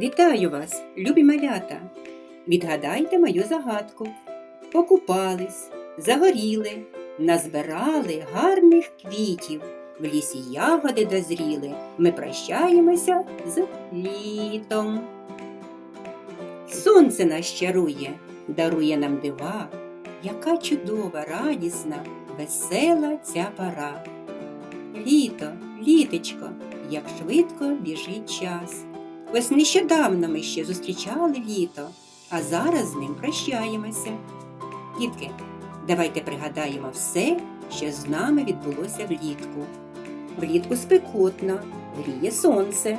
Вітаю вас, любі малята! Відгадайте мою загадку. Покупались, загоріли, назбирали гарних квітів. В лісі ягоди дозріли. Ми прощаємося з літом. Сонце нас чарує, дарує нам дива. Яка чудова, радісна, весела ця пора. Літо, літечко, як швидко біжить час. Ось нещодавно ми ще зустрічали літо, а зараз з ним прощаємося. Дітки, давайте пригадаємо все, що з нами відбулося влітку. Влітку спекотно, гріє сонце.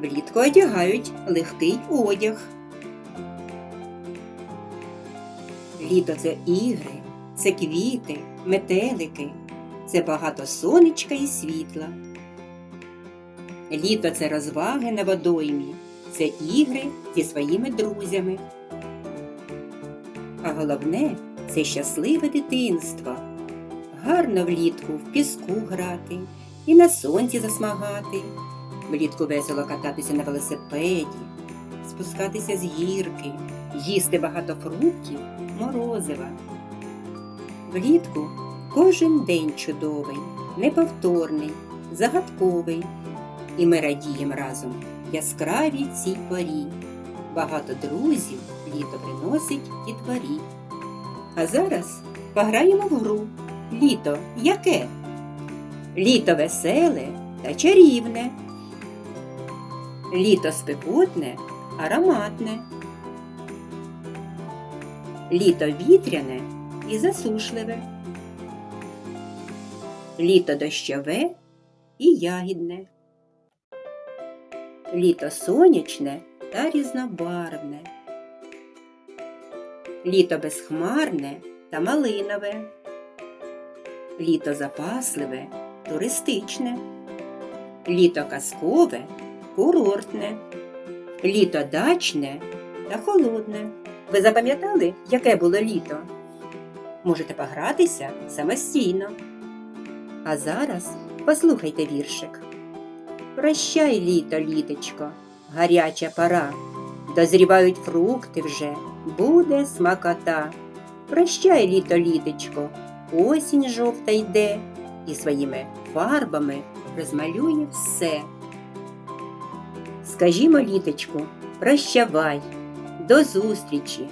Влітку одягають легкий одяг. Літо це ігри, це квіти, метелики, це багато сонечка і світла. Літо це розваги на водоймі, це ігри зі своїми друзями. А головне це щасливе дитинство. Гарно влітку в піску грати і на сонці засмагати. Влітку весело кататися на велосипеді, спускатися з гірки, їсти багато фруктів, морозива. Влітку кожен день чудовий, неповторний, загадковий. І ми радіємо разом яскравій цій порі. Багато друзів літо приносить і дворі. А зараз пограємо в гру. Літо яке? Літо веселе та чарівне. Літо спекотне, ароматне. Літо вітряне і засушливе. Літо дощове і ягідне. Літо сонячне та різнобарвне. Літо безхмарне та малинове. Літо запасливе, туристичне. Літо казкове, курортне. Літо дачне та холодне. Ви запам'ятали, яке було літо? Можете погратися самостійно. А зараз послухайте віршик. Прощай, літо, літочко, гаряча пора. Дозрівають фрукти вже, буде смакота. Прощай, літо, літочко, осінь жовта йде і своїми фарбами розмалює все. Скажімо, літочку, прощавай, до зустрічі,